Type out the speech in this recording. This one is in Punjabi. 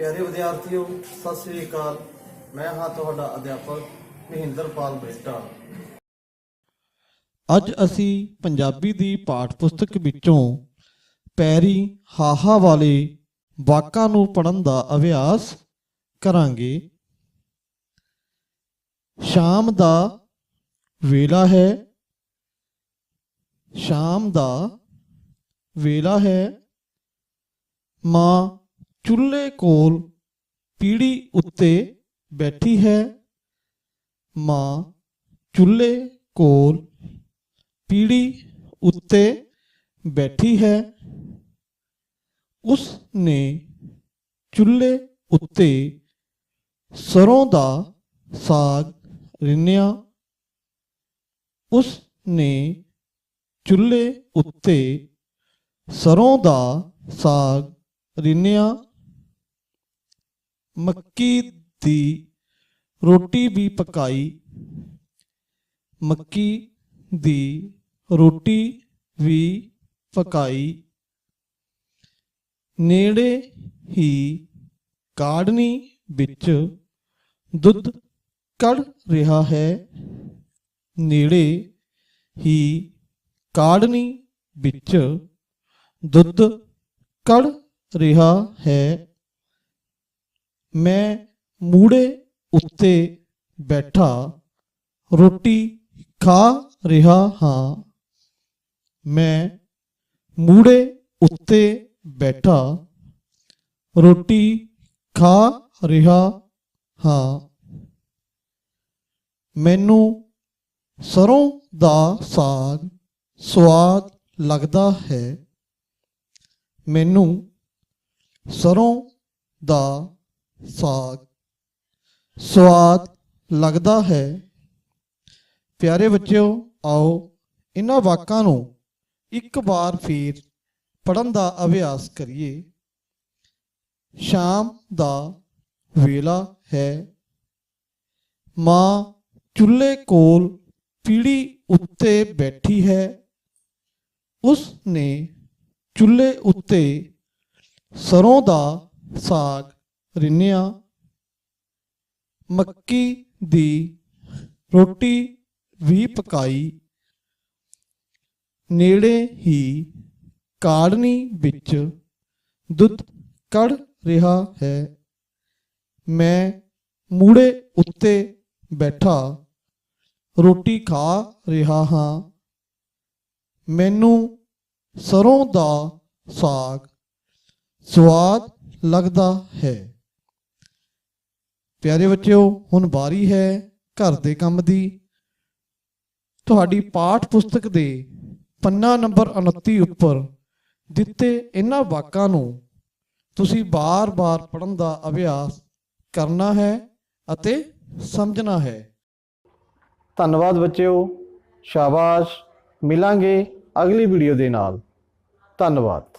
ਪਿਆਰੇ ਵਿਦਿਆਰਥੀਓ, ਸਤਿ ਸ੍ਰੀ ਅਕਾਲ। ਮੈਂ ਹਾਂ ਤੁਹਾਡਾ ਅਧਿਆਪਕ ਮਹਿੰਦਰਪਾਲ ਬੇਟਾ ਅੱਜ ਅਸੀਂ ਪੰਜਾਬੀ ਦੀ ਪਾਠ ਪੁਸਤਕ ਵਿੱਚੋਂ ਪੈਰੀ ਹਾਹਾ ਵਾਲੇ ਵਾਕਾਂ ਨੂੰ ਪੜਨ ਦਾ ਅਭਿਆਸ ਕਰਾਂਗੇ। ਸ਼ਾਮ ਦਾ ਵੇਲਾ ਹੈ। ਸ਼ਾਮ ਦਾ ਵੇਲਾ ਹੈ। ਮਾਂ ਚੁੱਲ੍ਹੇ ਕੋਲ ਪੀੜੀ ਉੱਤੇ ਬੈਠੀ ਹੈ। ਮਾਂ ਚੁੱਲ੍ਹੇ ਕੋਲ ਪੀੜੀ ਉੱਤੇ ਬੈਠੀ ਹੈ। ਉਸ ਨੇ ਚੁੱਲ੍ਹੇ ਉੱਤੇ ਸਰੋਂ ਦਾ ਸਾਗ ਰਿੰਨਿਆ। ਉਸ ਨੇ ਚੁੱਲ੍ਹੇ ਉੱਤੇ ਸਰੋਂ ਦਾ ਸਾਗ ਰਿੰਨਿਆ। ਮੱਕੀ ਦੀ ਰੋਟੀ ਵੀ ਪਕਾਈ। ਮੱਕੀ ਦੀ ਰੋਟੀ ਵੀ ਪਕਾਈ। ਨੇੜੇ ਹੀ ਕਾੜਨੀ ਵਿੱਚ ਦੁੱਧ ਕੜ ਰਿਹਾ ਹੈ। ਨੇੜੇ ਹੀ ਕਾੜਨੀ ਵਿੱਚ ਦੁੱਧ ਕੜ ਰਿਹਾ ਹੈ। ਮੈਂ ਮੂੜੇ ਉੱਤੇ ਬੈਠਾ, ਰੋਟੀ ਖਾ ਰਿਹਾ ਹਾਂ। ਮੈਂ ਮੂੜੇ ਉੱਤੇ ਬੈਠਾ, ਰੋਟੀ ਖਾ ਰਿਹਾ ਹਾਂ। ਮੈਨੂੰ ਸਰੋਂ ਦਾ ਸਾਗ ਸਵਾਦ ਲੱਗਦਾ ਹੈ। ਮੈਨੂੰ ਸਰੋਂ ਦਾ ਸਾਗ। ਸਵਾਦ ਲੱਗਦਾ ਹੈ। ਪਿਆਰੇ ਬੱਚਿਓ, ਆਓ ਇਹਨਾਂ ਵਾਕਾਂ ਨੂੰ ਇੱਕ ਵਾਰ ਫੇਰ ਪੜਨ ਦਾ ਅਭਿਆਸ ਕਰੀਏ। ਸ਼ਾਮ ਦਾ ਵੇਲਾ ਹੈ। ਮਾਂ ਚੁੱਲ੍ਹੇ ਕੋਲ ਪੀੜੀ ਉੱਤੇ ਬੈਠੀ ਹੈ। ਉਸ ਨੇ ਚੁੱਲ੍ਹੇ ਉੱਤੇ ਸਰੋਂ ਦਾ ਸਾਗ ਰਿੰਨਿਆ ਮੱਕੀ ਦੀ ਰੋਟੀ ਵੀ ਪਕਾਈ। ਨੇੜੇ ਹੀ ਕਾੜਨੀ ਵਿੱਚ ਦੁੱਧ ਕੜ ਰਿਹਾ ਹੈ। ਮੈਂ ਮੂੜੇ ਉੱਤੇ ਬੈਠਾ ਰੋਟੀ ਖਾ ਰਿਹਾ ਹਾਂ। ਮੈਨੂੰ ਸਰੋਂ ਦਾ ਸਾਗ ਸਵਾਦ ਲੱਗਦਾ ਹੈ। ਪਿਆਰੇ ਬੱਚਿਓ, ਹੁਣ ਵਾਰੀ ਹੈ ਘਰ ਦੇ ਕੰਮ ਦੀ। ਤੁਹਾਡੀ ਪਾਠ ਪੁਸਤਕ ਦੇ ਪੰਨਾ ਨੰਬਰ 29 ਉੱਪਰ ਦਿੱਤੇ ਇਹਨਾਂ ਵਾਕਾਂ ਨੂੰ ਤੁਸੀਂ ਬਾਰ-ਬਾਰ ਪੜਨ ਦਾ ਅਭਿਆਸ ਕਰਨਾ ਹੈ ਅਤੇ ਸਮਝਣਾ ਹੈ। ਧੰਨਵਾਦ ਬੱਚਿਓ, ਸ਼ਾਬਾਸ਼। ਮਿਲਾਂਗੇ ਅਗਲੀ ਵੀਡੀਓ ਦੇ ਨਾਲ। ਧੰਨਵਾਦ।